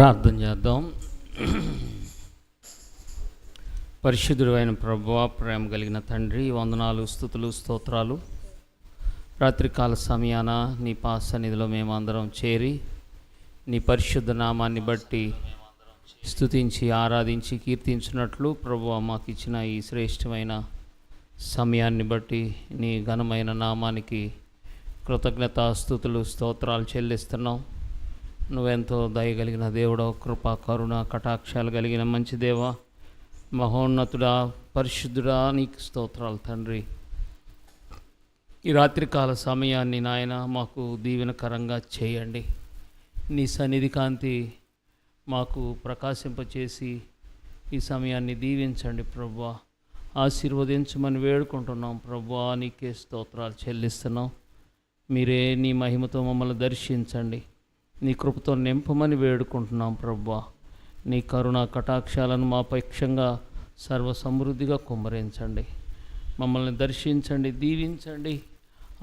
ప్రార్థన చేద్దాం. పరిశుద్ధుడు అయిన ప్రభువ ప్రేమ కలిగిన తండ్రి వందనాలు స్థుతులు స్తోత్రాలు. రాత్రికాల సమయాన నీ పాస నిధిలో మేమందరం చేరి నీ పరిశుద్ధ నామాన్ని బట్టి స్థుతించి ఆరాధించి కీర్తించినట్లు ప్రభువ మాకు ఇచ్చిన ఈ శ్రేష్టమైన సమయాన్ని బట్టి నీ ఘనమైన నామానికి కృతజ్ఞత స్థుతులు స్తోత్రాలు చెల్లిస్తున్నాం. నువ్వెంతో దయగలిగిన దేవుడో కృప కరుణ కటాక్షాలు కలిగిన మంచి దేవ మహోన్నతుడా పరిశుద్ధుడా నీకు స్తోత్రాలు తండ్రి. ఈ రాత్రికాల సమయాన్ని నాయన మాకు దీవెనకరంగా చేయండి. నీ సన్నిధి కాంతి మాకు ప్రకాశింపచేసి ఈ సమయాన్ని దీవించండి ప్రభా. ఆశీర్వదించమని వేడుకుంటున్నాం ప్రభా నీకే స్తోత్రాలు చెల్లిస్తున్నాం. మీరే నీ మహిమతో మమ్మల్ని దర్శించండి. నీ కృపతో నింపమని వేడుకుంటున్నాం ప్రభా. నీ కరుణ కటాక్షాలను మా పక్షంగా సర్వ సమృద్ధిగా కుమ్మరించండి. మమ్మల్ని దర్శించండి దీవించండి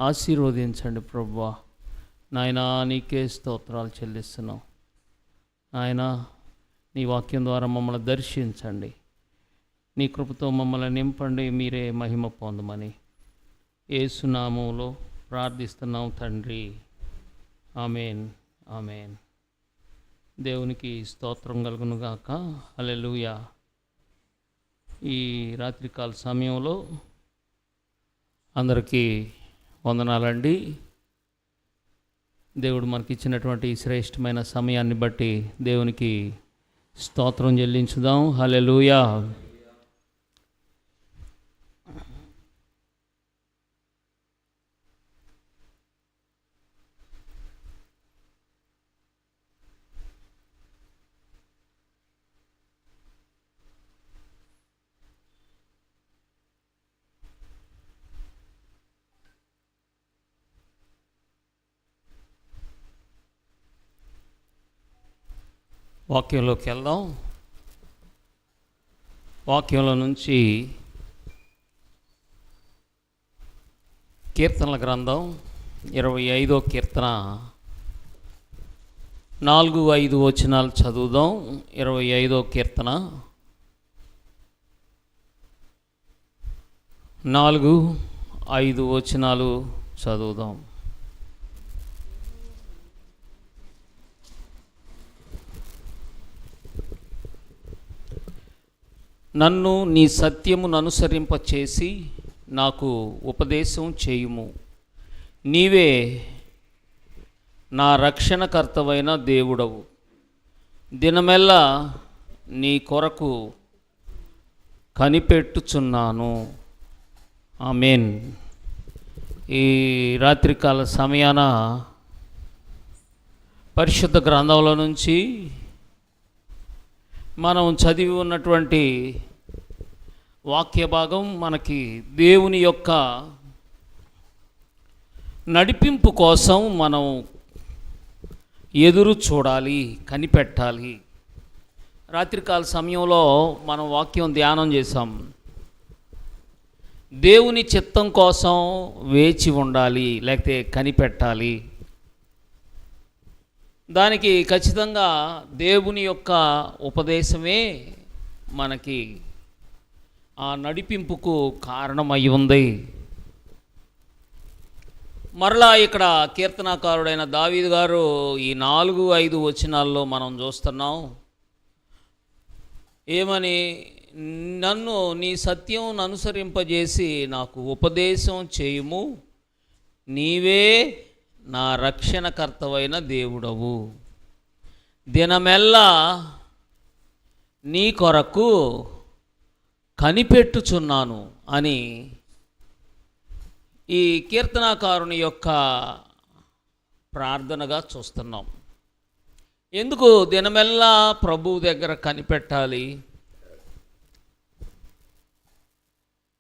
ఆశీర్వదించండి ప్రభా. నాయనా నీకే స్తోత్రాలు చెల్లిస్తున్నాం. నాయన నీ వాక్యం ద్వారా మమ్మల్ని దర్శించండి. నీ కృపతో మమ్మల్ని నింపండి మీరే మహిమ పొందమని. ఏసునామంలో ప్రార్థిస్తున్నాం తండ్రి. ఆమెన్. ఆమె దేవునికి స్తోత్రం కలుగునుగాక. హల్లెలూయా. ఈ రాత్రికాల సమయంలో అందరికీ వందనాలండి. దేవుడు మనకి ఇచ్చినటువంటి శ్రేష్టమైన సమయాన్ని బట్టి దేవునికి స్తోత్రం చెల్లించుదాం. హలెలుయా వాక్యంలోకి వెళ్దాం. వాక్యంలో నుంచి కీర్తనల గ్రంథం ఇరవై ఐదో కీర్తన. నాలుగు ఐదు వచనాలు చదువుదాం. ఇరవై ఐదో కీర్తన. నాలుగు ఐదు వచనాలు చదువుదాం. నన్ను నీ సత్యమును అనుసరింపచేసి నాకు ఉపదేశం చేయుము. నీవే నా రక్షణకర్తవైన దేవుడవు. దినమెల్లా నీ కొరకు కనిపెట్టుచున్నాను. ఆమెన్. ఈ రాత్రికాల సమయాన పరిశుద్ధ గ్రంథంలో నుంచి మనం చదివి ఉన్నటువంటి వాక్య భాగం మనకి దేవుని యొక్క నడిపింపు కోసం మనం ఎదురు చూడాలి కనిపెట్టాలి. రాత్రికాల సమయంలో మనం వాక్యం ధ్యానం చేసాం దేవుని చిత్తం కోసం వేచి ఉండాలి లేకపోతే కనిపెట్టాలి. దానికి ఖచ్చితంగా దేవుని యొక్క ఉపదేశమే మనకి ఆ నడిపింపుకు కారణమై ఉంది. మరలా ఇక్కడ కీర్తనాకారుడైన దావీదు గారు ఈ నాలుగు ఐదు వచనాల్లో మనం చూస్తున్నాం. ఏమని? నన్ను నీ సత్యం అనుసరింపజేసి నాకు ఉపదేశం చేయుము. నీవే నా రక్షణకర్తవైన దేవుడవు. దినమెల్లా నీ కొరకు కనిపెట్టుచున్నాను అని ఈ కీర్తనాకారుని యొక్క ప్రార్థనగా చూస్తున్నాం. ఎందుకు దినమెల్లా ప్రభువు దగ్గర కనిపెట్టాలి?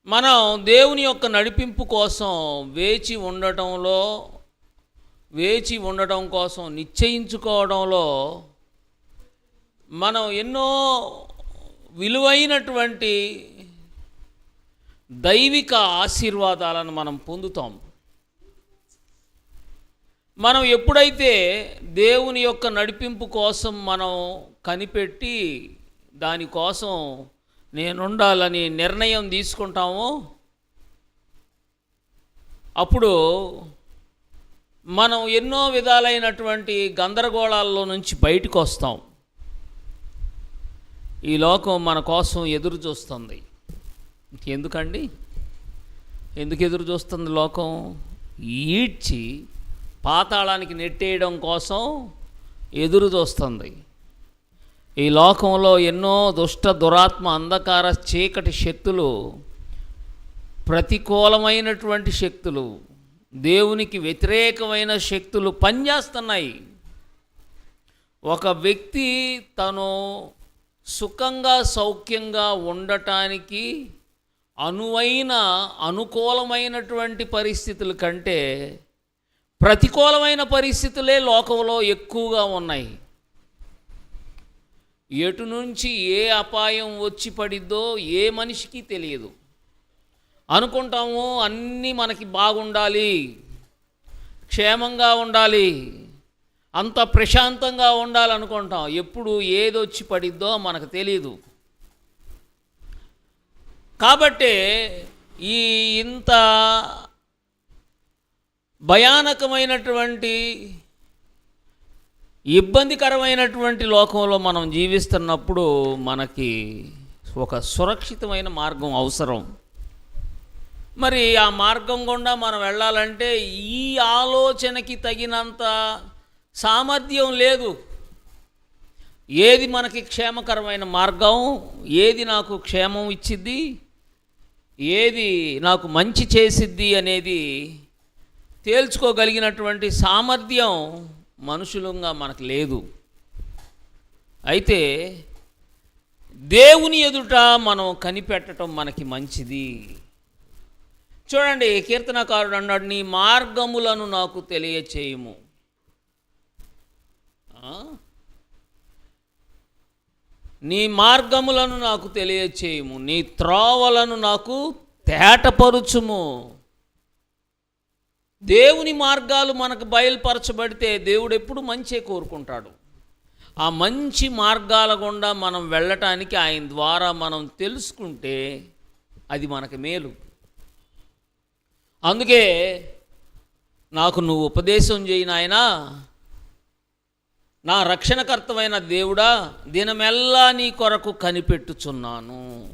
మనం దేవుని యొక్క నడిపింపు కోసం వేచి ఉండటంలో వేచి ఉండటం కోసం నిశ్చయించుకోవడంలో మనం ఎన్నో విలువైనటువంటి దైవిక ఆశీర్వాదాలను మనం పొందుతాం. మనం ఎప్పుడైతే దేవుని యొక్క నడిపింపు కోసం మనం కనిపెట్టి దానికోసం నేనుండాలని నిర్ణయం తీసుకుంటామో అప్పుడు మనం ఎన్నో విధాలైనటువంటి గందరగోళాల్లో నుంచి బయటకు వస్తాం. ఈ లోకం మన కోసం ఎదురు చూస్తుంది. ఎందుకండి? ఎందుకు ఎదురు చూస్తుంది లోకం? ఈడ్చి పాతాళానికి నెట్టేయడం కోసం ఎదురు చూస్తుంది. ఈ లోకంలో ఎన్నో దుష్ట దురాత్మ అంధకార చీకటి శక్తులు ప్రతికూలమైనటువంటి శక్తులు దేవునికి వ్యతిరేకమైన శక్తులు పనిచేస్తున్నాయి. ఒక వ్యక్తి తను సుఖంగా సౌఖ్యంగా ఉండటానికి అనువైన అనుకూలమైనటువంటి పరిస్థితుల కంటే ప్రతికూలమైన పరిస్థితులే లోకంలో ఎక్కువగా ఉన్నాయి. ఎటు నుంచి ఏ అపాయం వచ్చి పడిద్దో ఏ మనిషికి తెలియదు. అనుకుంటాము అన్నీ మనకి బాగుండాలి క్షేమంగా ఉండాలి. అంత ప్రశాంతంగా ఉండాలనుకుంటాం. ఎప్పుడు ఏదొచ్చి పడిద్దో మనకు తెలియదు కాబట్టే ఈ ఇంత భయానకమైనటువంటి ఇబ్బందికరమైనటువంటి లోకంలో మనం జీవిస్తున్నప్పుడు మనకి ఒక సురక్షితమైన మార్గం అవసరం. మరి ఆ మార్గం గుండా మనం వెళ్ళాలంటే ఈ ఆలోచనకి తగినంత సామర్థ్యం లేదు. ఏది మనకి క్షేమకరమైన మార్గం? ఏది నాకు క్షేమం ఇచ్చిద్ది? ఏది నాకు మంచి చేసిద్ది అనేది తేల్చుకోగలిగినటువంటి సామర్థ్యం మనుషులంగా మనకు లేదు. అయితే దేవుని ఎదుట మనం కనిపెట్టడం మనకి మంచిది. చూడండి కీర్తనకారుడు అన్నాడు నీ మార్గములను నాకు తెలియచేయము. నీ మార్గములను నాకు తెలియచేయము నీ త్రోవలను నాకు తేటపరుచుము. దేవుని మార్గాలు మనకు బయలుపరచబడితే దేవుడు ఎప్పుడు మంచే కోరుకుంటాడు. ఆ మంచి మార్గాల గుండా మనం వెళ్ళటానికి ఆయన ద్వారా మనం తెలుసుకుంటే అది మనకు మేలు. అందుకే నాకు నువ్వు ఉపదేశం చేయి నాయనా. నా రక్షణకర్తమైన దేవుడా దినమెల్లా నీ కొరకు కనిపెట్టుచున్నాను.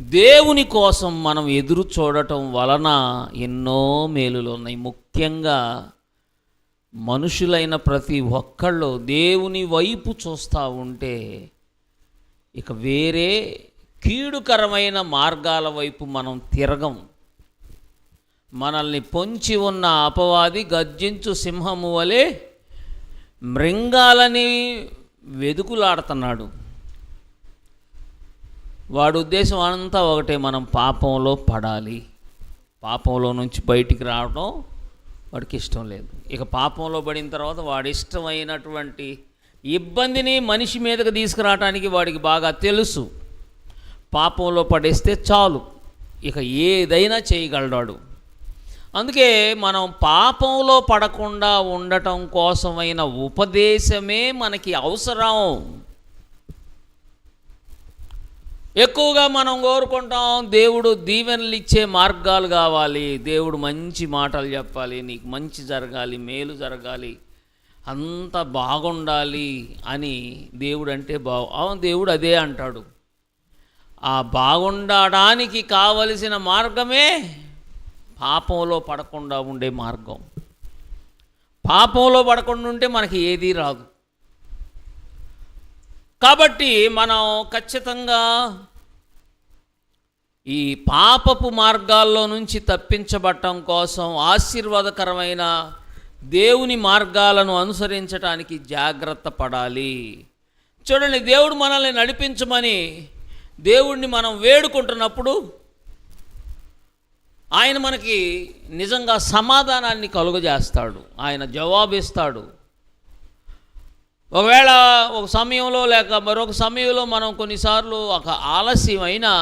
దేవుని కోసం మనం ఎదురు చూడటం వలన ఎన్నో మేలులు ఉన్నాయి ముఖ్యంగా మనుషులైన ప్రతి ఒక్కళ్ళు దేవుని వైపు చూస్తూ ఉంటే ఇక వేరే కీడుకరమైన మార్గాల వైపు మనం తిరగం. మనల్ని పొంచి ఉన్న అపవాది గర్జించు సింహము వలె మృంగాలని వెదుకులాడుతున్నాడు. వాడు ఉద్దేశం అంతా ఒకటే మనం పాపంలో పడాలి. పాపంలో నుంచి బయటికి రావడం వాడికి ఇష్టం లేదు. ఇక పాపంలో పడిన తర్వాత వాడి ఇష్టమైనటువంటి ఇబ్బందిని మనిషి మీదకి తీసుకురావడానికి వాడికి బాగా తెలుసు. పాపంలో పడేస్తే చాలు. ఇక ఏదైనా చేయగలడాడు. అందుకే మనం పాపంలో పడకుండా ఉండటం కోసమైన ఉపదేశమే మనకి అవసరం. ఎక్కువగా మనం కోరుకుంటాం దేవుడు దీవెనలు ఇచ్చే మార్గాలు కావాలి దేవుడు మంచి మాటలు చెప్పాలి నీకు మంచి జరగాలి మేలు జరగాలి అంత బాగుండాలి అని దేవుడు అంటే బాగు అవును దేవుడు అదే అంటాడు. ఆ బాగుండడానికి కావలసిన మార్గమే పాపంలో పడకుండా ఉండే మార్గం. పాపంలో పడకుండా ఉంటే మనకి ఏదీ రాదు. కాబట్టి మనం ఖచ్చితంగా ఈ పాపపు మార్గాల్లో నుంచి తప్పించబడటం కోసం ఆశీర్వాదకరమైన దేవుని మార్గాలను అనుసరించడానికి జాగ్రత్త పడాలి. చూడండి దేవుడు మనల్ని నడిపించమని దేవుణ్ణి మనం వేడుకుంటున్నప్పుడు ఆయన మనకి నిజంగా సమాధానాన్ని కలుగజేస్తాడు. ఆయన జవాబిస్తాడు. ఒకవేళ ఒక సమయంలో లేక మరొక సమయంలో మనం కొన్నిసార్లు ఒక ఆలస్యం అయినా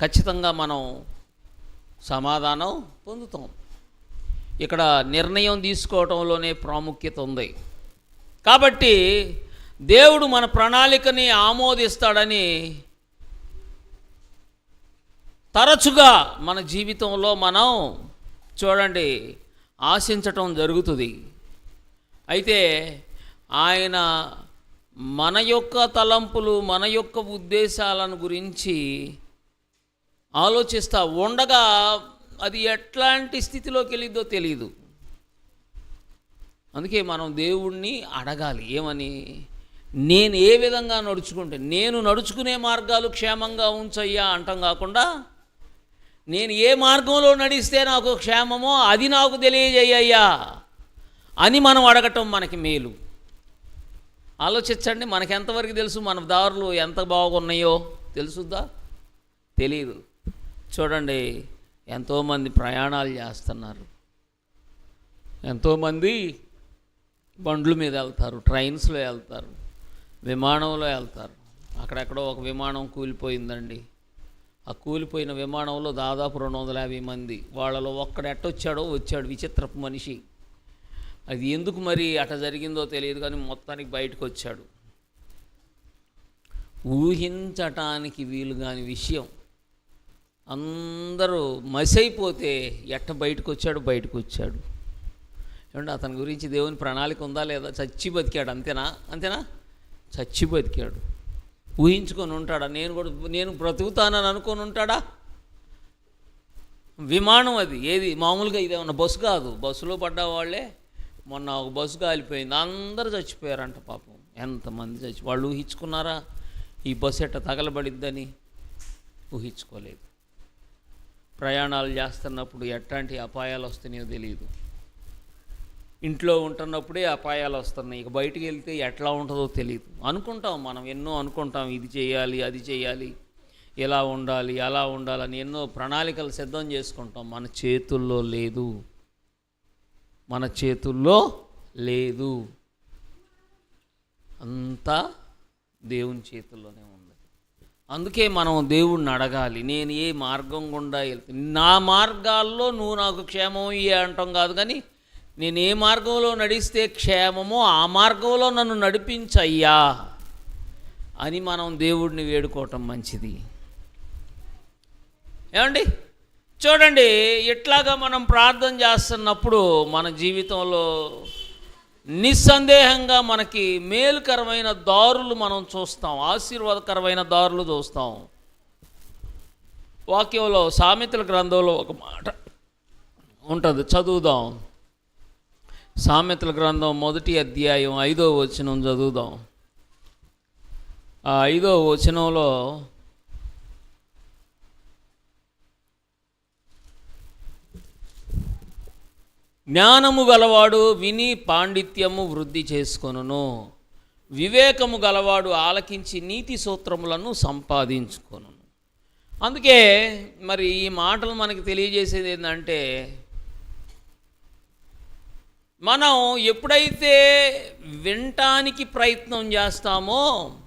ఖచ్చితంగా మనం సమాధానం పొందుతాం. ఇక్కడ నిర్ణయం తీసుకోవటంలోనే ప్రాముఖ్యత ఉంది. కాబట్టి దేవుడు మన ప్రణాళికని ఆమోదిస్తాడని తరచుగా మన జీవితంలో మనం చూడండి ఆశించటం జరుగుతుంది. అయితే ఆయన మన యొక్క తలంపులు మన యొక్క ఉద్దేశాలను గురించి ఆలోచిస్తా ఉండగా అది ఎట్లాంటి స్థితిలోకి వెళ్ళిద్దో తెలియదు అందుకే మనం దేవుణ్ణి అడగాలి ఏమని? నేను ఏ విధంగా నడుచుకుంటే నేను నడుచుకునే మార్గాలు క్షేమంగా ఉంచయ్యా అంటాం కాకుండా నేను ఏ మార్గంలో నడిస్తే నాకు క్షేమమో అది నాకు తెలియజేయ్యా అని మనం అడగటం మనకి మేలు. ఆలోచించండి మనకెంతవరకు తెలుసు మన దారులు ఎంత బాగున్నాయో తెలుసుద్దా? తెలియదు చూడండి ఎంతోమంది ప్రయాణాలు చేస్తున్నారు. ఎంతోమంది బండ్ల మీద వెళ్తారు ట్రైన్స్లో వెళ్తారు విమానంలో వెళ్తారు. అక్కడెక్కడో ఒక విమానం కూలిపోయిందండి. ఆ కూలిపోయిన విమానంలో దాదాపు రెండు వందల యాభై మంది. వాళ్ళలో ఒక్కడు ఎట్టొచ్చాడో వచ్చాడు. విచిత్రపు మనిషి. అది ఎందుకు మరి అట జరిగిందో తెలియదు కానీ మొత్తానికి బయటకు వచ్చాడు ఊహించటానికి వీలు కాని విషయం. అందరూ మసైపోతే ఎట్ట బయటకు వచ్చాడు బయటకు వచ్చాడు ఏమంటే అతని గురించి దేవుని ప్రణాళిక ఉందా లేదా? చచ్చి బతికాడు. అంతేనా? అంతేనా? చచ్చి బతికాడు. ఊహించుకొని ఉంటాడా? నేను కూడా నేను బ్రతుకుతానని అనుకొని ఉంటాడా? విమానం అది. ఏది? మామూలుగా ఇదేమన్నా బస్సు కాదు. బస్సులో పడ్డ వాళ్ళే మొన్న ఒక బస్సు కాలిపోయింది. అందరూ చచ్చిపోయారంట పాపం. ఎంతమంది చచ్చి వాళ్ళు ఊహించుకున్నారా? ఈ బస్సు ఎట్ట తగలబడిద్దని? ఊహించుకోలేదు. ప్రయాణాలు చేస్తున్నప్పుడు ఎట్లాంటి అపాయాలు వస్తున్నాయో తెలియదు ఇంట్లో ఉంటున్నప్పుడే అపాయాలు వస్తున్నాయి. ఇక బయటికి వెళ్తే ఎట్లా ఉంటుందో తెలియదు అనుకుంటాం మనం ఎన్నో అనుకుంటాం ఇది చేయాలి అది చేయాలి ఎలా ఉండాలి అలా ఉండాలని ఎన్నో ప్రణాళికలు సిద్ధం చేసుకుంటాం. మన చేతుల్లో లేదు. మన చేతుల్లో లేదు. అంతా దేవుని చేతుల్లోనే ఉంది అందుకే మనం దేవుణ్ణి అడగాలి. నేను ఏ మార్గం గుండా వెళ్తాను నా మార్గాల్లో నువ్వు నాకు క్షేమం ఇయ్య అంటాం కాదు కానీ నేను ఏ మార్గంలో నడిస్తే క్షేమమో ఆ మార్గంలో నన్ను నడిపించయ్యా అని మనం దేవుడిని వేడుకోవటం మంచిది. ఏమండి? చూడండి ఇట్లాగా మనం ప్రార్థన చేస్తున్నప్పుడు మన జీవితంలో నిస్సందేహంగా మనకి మేలుకరమైన దారులు మనం చూస్తాం ఆశీర్వాదకరమైన దారులు చూస్తాం. వాక్యంలో సామెతల గ్రంథంలో ఒక మాట ఉంటుంది చదువుదాం. సామెతల గ్రంథం మొదటి అధ్యాయం ఐదో వచనం చదువుదాం. ఆ ఐదో వచనంలో జ్ఞానము గలవాడు విని పాండిత్యము వృద్ధి చేసుకొనును. వివేకము గలవాడు ఆలకించి నీతి సూత్రములను సంపాదించుకొను అందుకే మరి ఈ మాటలు మనకి తెలియజేసేది ఏంటంటే మనం ఎప్పుడైతే వినటానికి ప్రయత్నం చేస్తామో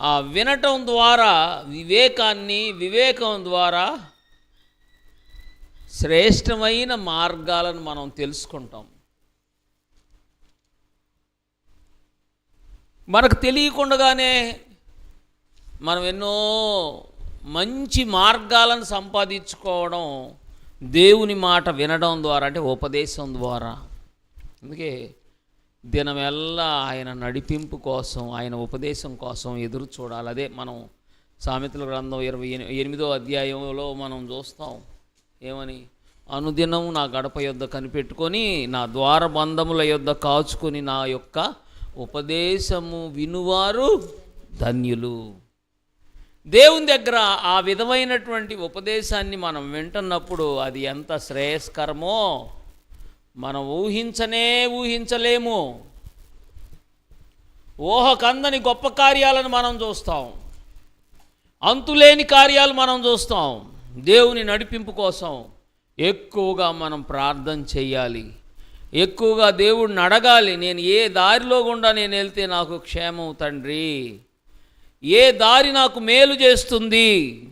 ఆ వినటం ద్వారా వివేకాన్ని వివేకం ద్వారా శ్రేష్టమైన మార్గాలను మనం తెలుసుకుంటాం. మనకు తెలియకుండానే మనం ఎన్నో మంచి మార్గాలను సంపాదించుకోవడం దేవుని మాట వినడం ద్వారా అంటే ఉపదేశం ద్వారా. అందుకే దినమెల్లా ఆయన నడిపింపు కోసం ఆయన ఉపదేశం కోసం ఎదురు చూడాలి. అదే మనం సామెతల గ్రంథం ఇరవై ఎనిమిదో అధ్యాయంలో మనం చూస్తాం. ఏమని? అనుదినం నా గడప యొద్ద కనిపెట్టుకొని నా ద్వారబంధముల యొద్ద కాచుకొని నా యొక్క ఉపదేశము వినువారు ధన్యులు. దేవుని దగ్గర ఆ విధమైనటువంటి ఉపదేశాన్ని మనం వింటున్నప్పుడు అది ఎంత శ్రేయస్కరమో. మనం ఊహించనే ఊహించలేము. ఊహ కందని గొప్ప కార్యాలను మనం చూస్తాం. అంతులేని కార్యాలు మనం చూస్తాం. దేవుని నడిపింపు కోసం ఎక్కువగా మనం ప్రార్థన చేయాలి. ఎక్కువగా దేవుడిని అడగాలి. నేను ఏ దారిలో గుండా నేను వెళ్తే నాకు క్షేమం తండ్రి. ఏ దారి నాకు మేలు చేస్తుంది?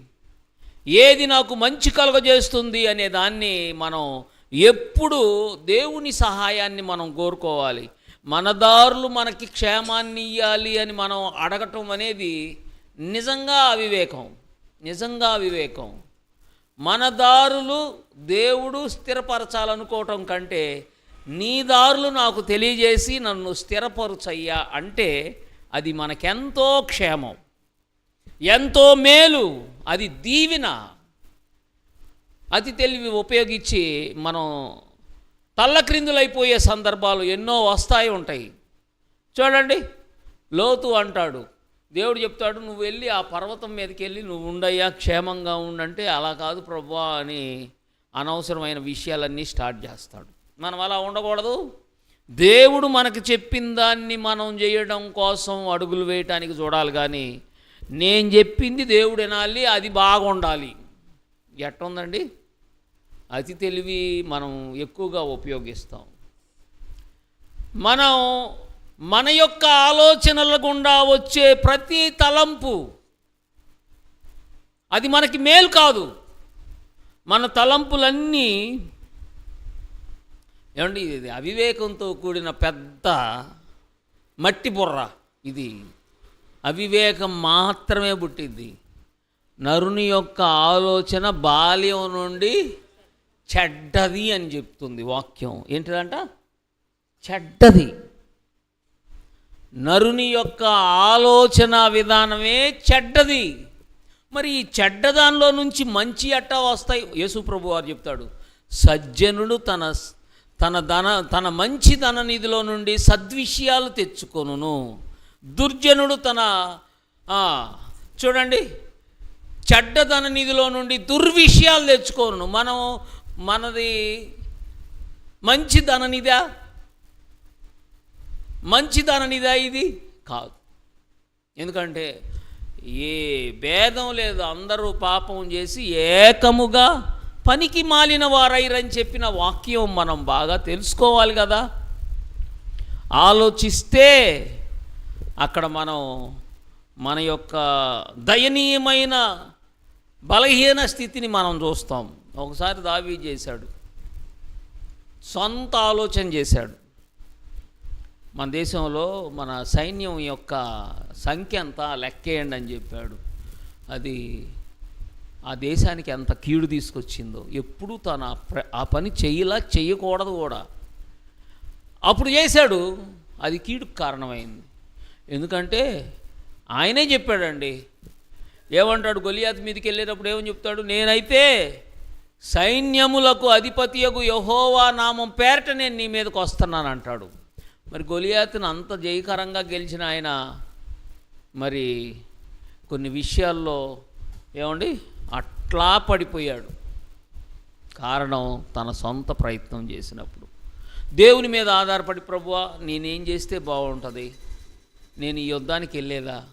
ఏది నాకు మంచి కలుగజేస్తుంది అనే దాన్ని మనం ఎప్పుడు దేవుని సహాయాన్ని మనం కోరుకోవాలి. మన దారులు మనకి క్షేమాన్ని ఇవ్వాలి అని మనం అడగటం అనేది నిజంగా అవివేకం. నిజంగా అవివేకం. మన దారులు దేవుడు స్థిరపరచాలనుకోవటం కంటే నీ దారులు నాకు తెలియజేసి నన్ను స్థిరపరచయ్యా అంటే అది మనకెంతో క్షేమం ఎంతో మేలు అది దీవిన అతి తెలివి ఉపయోగించి మనం తల్లక్రిందులైపోయే సందర్భాలు ఎన్నో వస్తాయి ఉంటాయి. చూడండి లోతు అంటాడు. దేవుడు చెప్తాడు నువ్వు వెళ్ళి ఆ పర్వతం మీదకి వెళ్ళి నువ్వు ఉండయ్యా క్షేమంగా ఉండంటే అలా కాదు ప్రభా అని అనవసరమైన విషయాలన్నీ స్టార్ట్ చేస్తాడు. మనం అలా ఉండకూడదు. దేవుడు మనకు చెప్పిన దాన్ని మనం చేయడం కోసం అడుగులు వేయటానికి చూడాలి కానీ నేను చెప్పింది దేవుడు వినాలి అది బాగుండాలి. ఎట్టుందండి? అతి తెలివి మనం ఎక్కువగా ఉపయోగిస్తాం. మనం మన యొక్క ఆలోచనల గుండా వచ్చే ప్రతి తలంపు అది మనకి మేలు కాదు. మన తలంపులన్నీ ఏమండి ఇది అవివేకంతో కూడిన పెద్ద మట్టి బుర్ర ఇది. అవివేకం మాత్రమే పుట్టింది. నరుని యొక్క ఆలోచన బాల్యం నుండి చెడ్డది అని చెప్తుంది వాక్యం. ఏంటిదంట? చెడ్డది. నరుని యొక్క ఆలోచన విధానమే చెడ్డది. మరి ఈ చెడ్డదానిలో నుంచి మంచి అట్టా వస్తాయి. యేసు ప్రభు వారు చెప్తాడు సజ్జనుడు తన తన ధన తన మంచి ధన నిధిలో నుండి సద్విషయాలు తెచ్చుకొను దుర్జనుడు తన చూడండి చెడ్డదన నిధిలో నుండి దుర్విషయాలు తెచ్చుకోను మనం మనది మంచి ధననిదా మంచి ధననిదా ఇది? కాదు. ఎందుకంటే ఏ భేదం లేదు. అందరూ పాపం చేసి ఏకముగా పనికి మాలిన వారైరని చెప్పిన వాక్యం మనం బాగా తెలుసుకోవాలి కదా. ఆలోచిస్తే అక్కడ మనం మన యొక్క దయనీయమైన బలహీన స్థితిని మనం చూస్తాం. ఒకసారి దావీ చేశాడు. సొంత ఆలోచన చేశాడు. మన దేశంలో మన సైన్యం యొక్క సంఖ్య అంతా లెక్కేయండి అని చెప్పాడు. అది ఆ దేశానికి ఎంత కీడు తీసుకొచ్చిందో. ఎప్పుడూ తన ఆ ప్ర- ఆ పని చేయలా చేయకూడదు కూడా. అప్పుడు చేశాడు. అది కీడుకు కారణమైంది. ఎందుకంటే ఆయనే చెప్పాడండి. ఏమంటాడు గొలియాత్ మీదకి వెళ్ళేటప్పుడు ఏమని చెప్తాడు? నేనైతే సైన్యములకు అధిపతియగు యహోవా నామం పేరట నేను నీ మీదకి వస్తున్నాను అంటాడు మరి గొలియాతును అంత జయకరంగా గెలిచిన ఆయన మరి కొన్ని విషయాల్లో ఏమండి? అట్లా పడిపోయాడు. కారణం తన సొంత ప్రయత్నం చేసినప్పుడు. దేవుని మీద ఆధారపడి ప్రభువా నేనేం చేస్తే బాగుంటుంది? నేను ఈ యుద్ధానికి వెళ్ళేదా?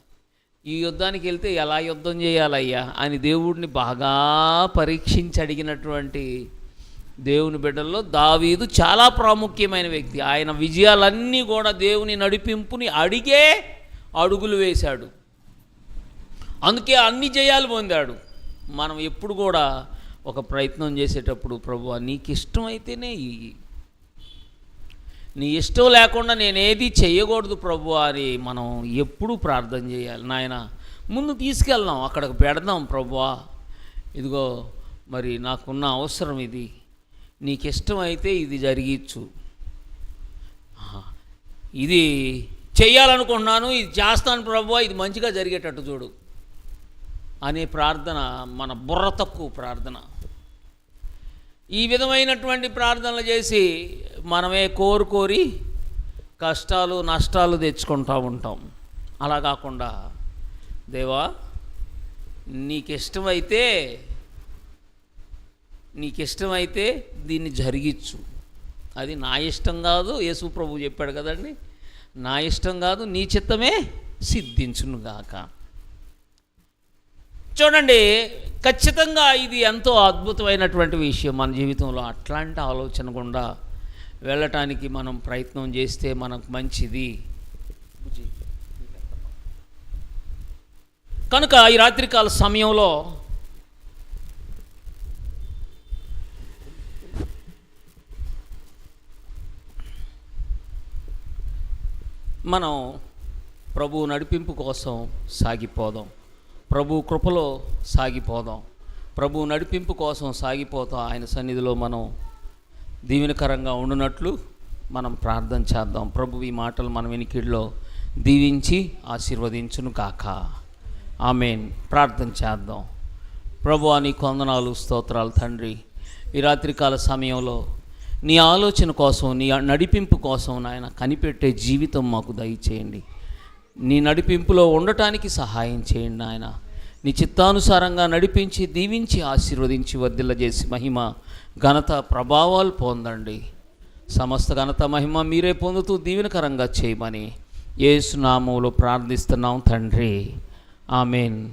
ఈ యుద్ధానికి వెళ్తే ఎలా యుద్ధం చేయాలయ్యా? అని దేవుడిని బాగా పరీక్షించి అడిగినటువంటి దేవుని బిడ్డల్లో దావీదు చాలా ప్రాముఖ్యమైన వ్యక్తి. ఆయన విజయాలన్నీ కూడా దేవుని నడిపింపుని అడిగే అడుగులు వేశాడు. అందుకే అన్ని జయాలు పొందాడు. మనం ఎప్పుడు కూడా ఒక ప్రయత్నం చేసేటప్పుడు ప్రభు నీకు ఇష్టమైతేనే ఇయ్యి నీ ఇష్టం లేకుండా నేనేది చేయకూడదు ప్రభు అని మనం ఎప్పుడూ ప్రార్థన చేయాలి. నాయన ముందు తీసుకెళ్దాం అక్కడికి పెడదాం ప్రభువా ఇదిగో మరి నాకున్న అవసరం ఇది. నీకు ఇష్టమైతే ఇది జరిగించు ఇది చేయాలనుకుంటున్నాను ఇది చేస్తాను ప్రభు ఇది మంచిగా జరిగేటట్టు చూడు. అనే ప్రార్థన మన బుర్ర తక్కువ ప్రార్థన. ఈ విధమైనటువంటి ప్రార్థనలు చేసి మనమే కోరుకోరి కష్టాలు నష్టాలు తెచ్చుకుంటూ ఉంటాం. అలా కాకుండా దేవా నీకిష్టమైతే నీకిష్టమైతే నీకు ఇష్టమైతే దీన్ని జరిగించు అది నా ఇష్టం కాదు యేసు ప్రభు చెప్పాడు కదండి. నా ఇష్టం కాదు నీ చిత్తమే సిద్ధించునుగాక. చూడండి ఖచ్చితంగా ఇది ఎంతో అద్భుతమైనటువంటి విషయం మన జీవితంలో. అట్లాంటి ఆలోచన గుండా వెళ్ళటానికి మనం ప్రయత్నం చేస్తే మనకు మంచిది. కనుక ఈ రాత్రికాల సమయంలో మనం ప్రభువు నడిపింపు కోసం సాగిపోదాం. ప్రభు కృపలో సాగిపోదాం. ప్రభు నడిపింపు కోసం సాగిపోతాం. ఆయన సన్నిధిలో మనం దీవెనకరంగా ఉండునట్లు మనం ప్రార్థన చేద్దాం. ప్రభు ఈ మాటలు మన వెనికిడిలో దీవించి ఆశీర్వదించును కాక ఆమెన్. ప్రార్థన చేద్దాం. ప్రభు నీ కొందనాలు స్తోత్రాలు తండ్రి. ఈ రాత్రికాల సమయంలో నీ ఆలోచన కోసం నీ నడిపింపు కోసం నాయన కనిపెట్టే జీవితం మాకు దయచేయండి. నీ నడిపింపులో ఉండటానికి సహాయం చేయండి నాయన. నీ చిత్తానుసారంగా నడిపించి దీవించి ఆశీర్వదించి వర్ధిల్లజేసి మహిమ ఘనత ప్రభావాలు పొందండి. సమస్త ఘనత మహిమ మీరే పొందుతూ దీవెనకరంగా చేయమని ఏసునామంలో ప్రార్థిస్తున్నాం తండ్రి. ఆమెన్.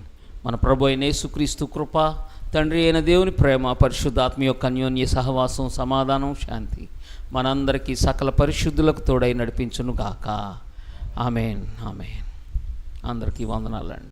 మన ప్రభు అయిన యేసుక్రీస్తు కృప తండ్రి అయిన దేవుని ప్రేమ పరిశుద్ధాత్మ యొక్క అన్యోన్య సహవాసం సమాధానం శాంతి మనందరికీ సకల పరిశుద్ధులకు తోడై నడిపించును గాక ఆమెన్ ఆమెన్. అందరికీ వందనాలండి.